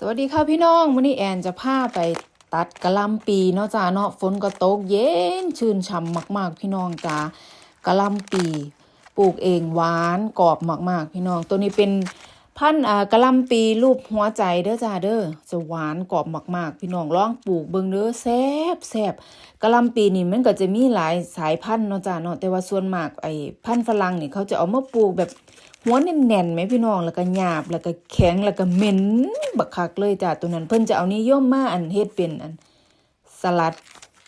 สวัสดีค่ะพี่น้องวันนี้แอนจะพาไปตัดกะล่ำปีเนาะจ้าเนาะฝนก็ตกเย็นชื่นช่ำมาก ๆ พี่น้องจ้ากะล่ำปีปลูกเองหวานกรอบมาก ๆ พี่น้อง ตัวนี้เป็นพันธุ์อ่ากะล่ำปีรูปหัวใจเด้อจ้าเด้อจะหวานกรอบมาก ๆ พี่น้องลองปลูกเบิ่งเด้อแซ่บแซ่บกะล่ำปีนี่มันก็จะมีหลายสายพันธุ์เนาะจ้าเนาะแต่ว่าส่วนมากไอ้พันธุ์ฝรั่งนี่เขาจะเอามาปลูกแบบ หัวแน่นๆไหมพี่น้องแล้วก็หยาบแล้วก็แข็งแล้วก็เหม็นบักคักเลยจ้ะตัวนั้นเพิ่นจะเอานิยมมาอันเฮ็ดเป็นอันสลัด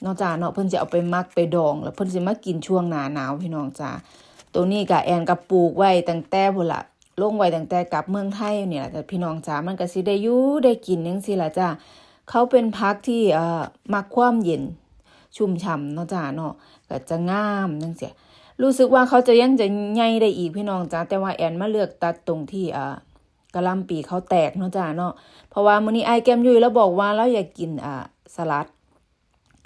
เนาะจ้าเนาะเพิ่นจะเอาไปมักไปดอง แล้วเพิ่นสิมากินช่วงหน้าหนาวพี่น้องจ้าตัวนี้ก็แอนก็ปลูกไว้ตั้งแต่พุ่นละลงไว้ตั้งแต่กลับเมืองไทยเนี่ยแหละจ้ะพี่น้องจ้ามันก็สิได้อยู่ได้กินจังซี่ล่ะจ้าเขาเป็นพักที่เอ่อมักความเย็น ชุ่มฉ่ำเนาะจ้าเนาะก็จะงามจังซี่ รู้สึกว่าเขาจะยังจะใหญ่ได้อีกพี่น้องจ้าแต่ว่าแอนมาเลือกตัดตรงที่อ่ากะลำปีเขาแตกเนาะจ้าเนาะเพราะว่ามื้อนี้ไอแก้มยุยแล้วบอกว่าเราอยากกินอ่าสลัด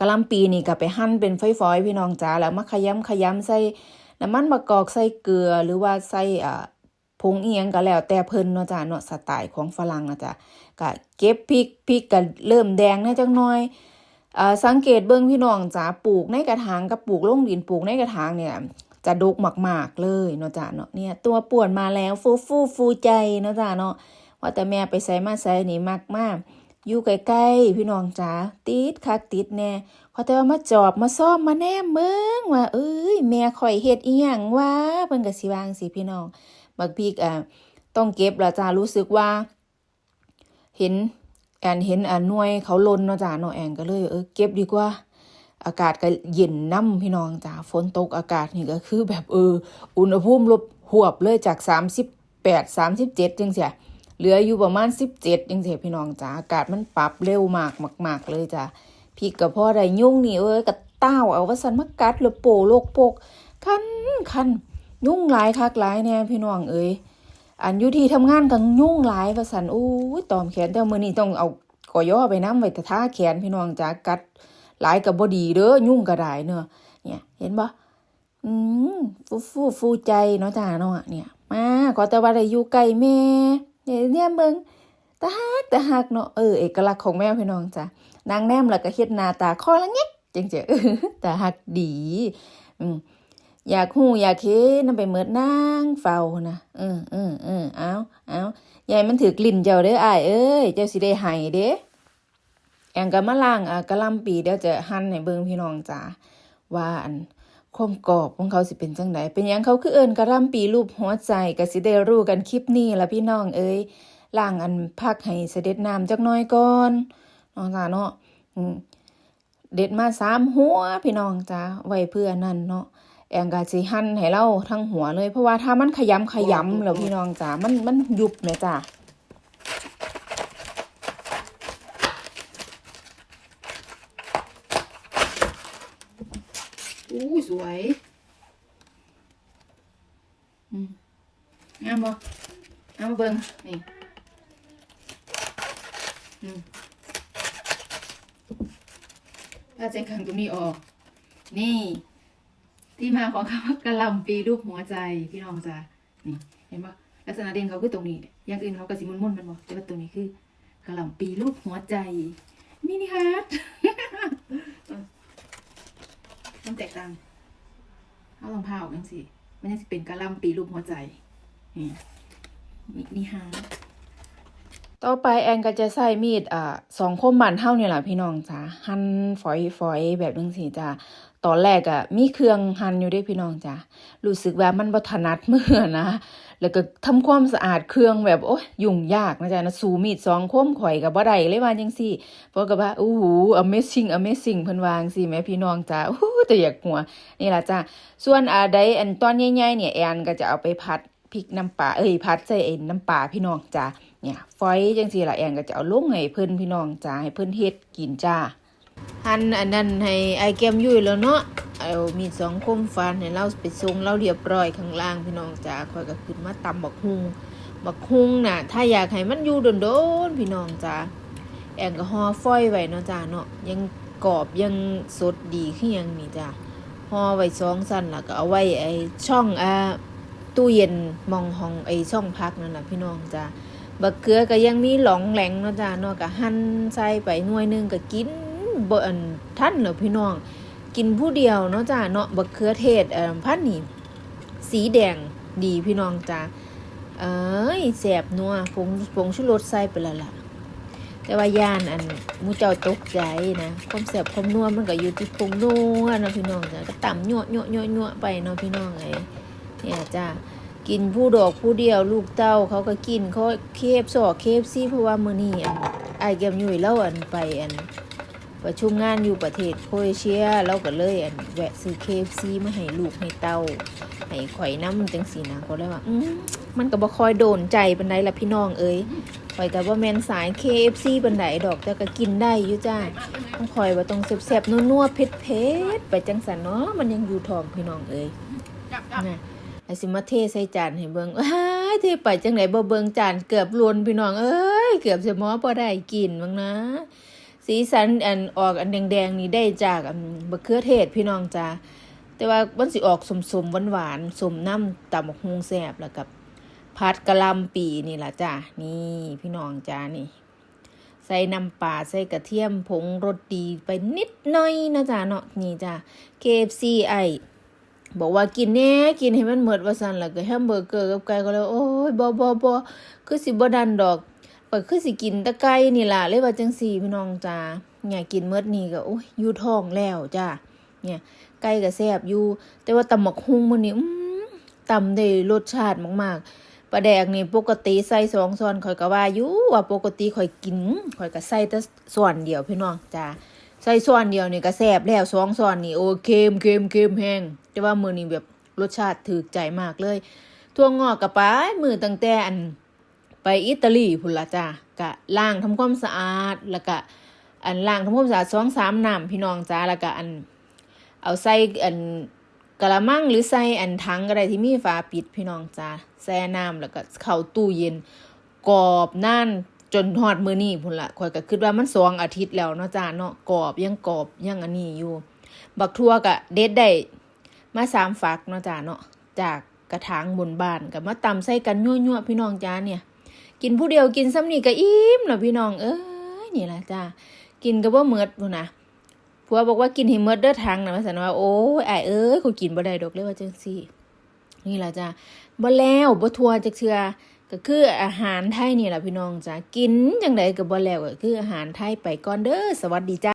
กะลำปีนี่ก็ไปหั่นเป็นฝอยๆพี่น้องจ้าแล้วมาขยำขยำใส่น้ำมันมะกอกใส่เกลือหรือว่าใส่อ่าผงเอียงก็แล้วแต่เพิ่นเนาะจ้าเนาะสไตล์ของฝรั่งนะจ้ะก็เก็บพริกพริกก็เริ่มแดงน่จักหน่อยสังเกตเบิ่งพี่น้องจ๋าปลูกในกระถางกับปลูกลงดินปลูกในกระถางเนี่ย จะดกมากๆเลยเนาะจ้าเนาะเนี่ยตัวป่วนมาแล้วฟูฟูฟูใจเนาะจ้าเนาะว่าแต่แม่ไปใส่มาใส่นี่มากมากอยู่ใกล้ๆพี่น้องจ๋าติดคักติดแน่เขาแต่ว่ามาจอบมาซ่อมมาแนมเบิ่งว่าเอ้ยแม่ข่อยเฮ็ดอีหยังวะเพิ่นก็สิวางสิพี่น้องบักพริกอะต้องเก็บล้วจ้ารู้สึกว่า เห็นแอนเห็นอ่าหน่วยเขาลนเนาะจ้าเนาะแอนก็เลยเออเก็บดีกว่า อากาศก็เย็นน้ำพี่น้องจ้าฝนตกอากาศนี่ก็คือแบบเออ อุณหภูมิลบหวบเลยจากสามสิบแปดสามสิบเจ็ดจังเสียเหลืออยู่ประมาณสิบเจ็ดจังเสียพี่น้องจ้าอากาศมันปรับเร็วมากมาก ๆ เลยจ้าพี่กับพ่อได้ยุ่งนี่เอ้ยกับเต้าเอาว่าสันมากัดหรือโปโลกโปกคันคันยุ่งหลายคักหลายแน่พี่น้องเอ้ยอันอยู่ที่ทำงานกันยุ่งหลายว่าสันอู้ยตอมแขนแต่มือนี้ต้องเอากอย่อไปน้ำไว้แต่ท่าแขนพี่น้องจ้ากัด หลายกับบ่ดีเด้อยุ่งก็ได้เนอะเนี่ย เห็นบ่อืมฟูฟูฟูใจเนาะจ้าเนาะเนี่ย มาขอแต่ว่าได้อยู่ใกล้แม่เนี่ยเนี่ยเบิ่งตาฮักตาฮักเนาะเออเอกลักษณ์ของแมวพี่น้องจ้านางแนมแล้วก็เฮ็ดหน้าตาคอละเงี้ยจังๆเออตาฮักดีอืมอยากหูอยากเห็นนำไปเมิดนางเฝ้านะเออเออเออเอาเอายายมันถือกลิ่นเจ้าเด้ออ้ายเอ้ยเจ้าสิได้ให้เด้ แองก็มาล้างอะกะลำปีเดี๋ยวจะหั่นให้เบิ่งพี่น้องจ๋าว่าอันความกรอบของเขาสิเป็นจังไดเป็นยังเขาคือเอิ้นกะลำปีรูปหัวใจก็สิได้รู้กันคลิปนี้ละพี่น้องเอ้ยล้างอันพักให้เสด็จน้ำจักน่อยก่อนน้องจ๋าเนาะอืเด็ดมาสามหัวพี่น้องจ๋าไว้เพื่อนั่นเนาะแองกาสิหั่นให้เราทั้งหัวเลย เพราะว่าถ้ามันขยำขยำแล้วพี่น้องจ๋ามันมันยุบเลยจ้ะอู้ สวยอืมงามบ่เอามาเบิ่งนี่ถ้าใจขังตรงนี้ออก นี่ ที่มาของคำว่ากระลำปีรูปหัวใจพี่น้องจ้านี่ เห็นปะลักษณะเด่นเขาคือตรงนี้ อย่างอื่นเขาก็สิมุนๆมันบอกแต่ว่าตรงนี้คือกระลำปีรูปหัวใจมินิฮาร์ดมันแตกต่าง เอาลองพาออกยังสิมันยังเป็นกระลำปีรูปหัวใจนี่มินิฮาร์ดต่อไปแอนก็จะใส่มีดอ่าสองคมมันเท่านี่แหละพี่น้องจ้าหั่นฝอยฝอยแบบนึงสิจ้า ตอนแรกอะมีเครื่องหั่นอยู่เด้พี่น้องจ้ะรู้สึกว่ามันบ่ถนัดมือนะแล้วก็ทำความสะอาดเครื่องแบบโอ้ยยุ่งยากนะจ๊ะนะสูมีดสองคมข่อยก็บ่ได้เลยว่าจังซี่เพราะก็ว่าอู้หู amazing amazing เพิ่นวาจังซี่แม่พี่น้องจ้ะโอ้แต่อยากหัว นี่ล่ะจ้ะส่วนอ่าใดอันตอนใหญ่ๆเนี่ยแอนก็จะเอาไปผัดพริกน้ำปลาเอ้ยผัดใส่ไอ้น้ำปลาพี่น้องจ้ะเนี่ยฝอยจังซี่ล่ะแอนก็จะเอาลงให้เพิ่นพี่น้องจ้ะให้เพิ่นเฮ็ดกินจ้า หั่นอันนั้นให้ไอแก้มยุ่ยแล้วเนาะเอามีสองคมฟันให้เราไปส่งเราเรียบร้อยข้างล่างพี่น้องจ้าคอยก็ขึ้นมาตำบักฮุงบักฮุงน่ะ ถ้าอยากให้มันอยู่โดนๆพี่น้องจ้าแองก็ห่อฟอยไว้เนาะจ้าเนาะยังกรอบยังสดดีขึ้นยังนี่จ้าห่อไว้สองสั้นล้วก็เอาไว้ไอช่องอ่าตู้เย็นมองห้องไอช่องพักนั่นแหละพี่น้องจ้าบักเกลือก็ยังมีหลองแหลงเนาะจ้าเนาะก็หั่นใส่ไปหน่วยนึงก็กิน บ่นทันเหรอพี่น้อง กินผู้เดียวเนาะจ้าเนาะบักเขือเทศเอ่อพันนี่สีแดงดีพี่น้องจ้าเอ้ยแสบนัวผงผงชูรสใส่ไปแล้วล่ะ แต่ว่าย่านอันมูเจ้าตกใจนะความแสบความนัวมันก็อยู่ที่ผงนัวนะพี่น้องจ้าก็ต่ำยั่วยั่วยั่วยั่วไปเนาะพี่น้องไอ้เนี่ยจ้ากินผู้ดอกผู้เดียวลูกเต้าเขาก็กินเขาเคฟสอกเคฟซี่เพราะว่ามือนี้อันไอายแกมยุ่ยเล่าอันไปอัน ประชุมงานอยู่ประเทศโครเอเชียเราก็เลยอันแวะซื้อเคฟซีมาให้ลูกให้เต้าให้ข่อยน้ำจังสีนะก็เลยว่าอืมมันก็บ่ค่อยโดนใจปันไดละพี่น้องเอ้ยข่อยก็บ่แม่นสาย KFC ปันไดดอกแต่ก็กินได้อยู่จ้าต้องข่อยว่าต้องแซ่บๆนัวๆเผ็ดๆไปจังสันเนาะมันยังอยู่ท้องพี่น้องเอ้ยนะไอ้สิมาเทใส่จานให้เบิ่งอ้ายเทไปจังไดบ่เบิ่งจานเกือบล้นพี่น้องเอ้ยเกือบสิหมอบ่ได้กินบ้างนะ สีสันอันออกอันแดงๆนี่ได้จากบะเขือเทศพี่น้องจ้าแต่ว่ามันสิออกสมๆหวานๆสมน้ำตำบักฮงแซบแล้วกับผัดกะลำปีนี่ล่ะจ้านี่พี่น้องจ้านี่ ใส่น้ำปลาใส่กระเทียมผงรสดีไปนิดหน่อยนะจ้าเนาะนี่จ้า KFC ไอบอกว่ากินแน่กินให้มันหมดว่าซั่นแล้วก็แฮมเบอร์เกอร์กับไก่ก็เลยโอ้ยบ่บ่บ่คือสิบ่ดันดอก เปิดคือสิกินตะไก่นี่ล่ะเลยว่าจังสี่พี่น้องจ้าเนี่ยกินเมื่อนี่ก็โอ้ยอยู่ท้องแล้วจ้าเนี่ยไก่ก็แซ่บอยู่ แต่ว่าตำหมกฮุ้งมื้อนี้อืมตำได้รสชาติมากๆปลาแดกนี่ปกติใส่สองช้อนข่อยก็ว่าอยู่ว่าปกติข่อยกินข่อยก็ใส่แต่ส่วนเดียวพี่น้องจ้าใส่ส่วนเดียวนี่ก็แซ่บแล้วสองช้อนนี่โอ้เค็มเค็มเค็มแห้งแต่ว่ามื้อนี้แบบรสชาติถูกใจมากเลยทั่วงอกกับไปมือตั้งแต่อัน ไปอิตาลีพุ่นละจ้ากะล้างทำความสะอาด แล้วก็อันล้างทำความสะอาดสองสามน้ำพี่น้องจ้าแล้วก็อัน เอาใส่อันกะละมังหรือใส่อันถังก็ได้ที่มีฝาปิดพี่น้องจ้าแช่น้ำแล้วก็เข้าตู้เย็นกรอบน่านจนฮอดมือนี้พุ่นละข่อยก็คิดว่ามันสองอาทิตย์แล้วเนาะจ้าเนาะกรอบยังกรอบยังอันนี้อยู่ บักทั่วก็เด็ดได้มาสามฝักเนาะจ้าเนาะจากกระถางบนบ้านก็มาตำใส่กันยั่วๆพี่น้องจ้าเนี่ย กินผู้เดียวกินซ้ำนี่ก็อิ่มแล้วพี่น้อง เอ้ยนี่ละจ้ากินก็บ่เมือดพุ่นนะผัวบอกว่ากินให้เมือดเด้อทางนะมาสันว่าโอ้ยอ้ยเอ้ยกูกินบ่ได้ดอกเลยว่าจังซี่ นี่ละจ้าบ่แล้วบ่ทัวจักเทื่อก็คืออาหารไทยนี่แหละพี่น้องจ้ากินจังไดก็บ่แล้วก็คืออาหารไทยไปก่อนเด้อสวัสดีจ้า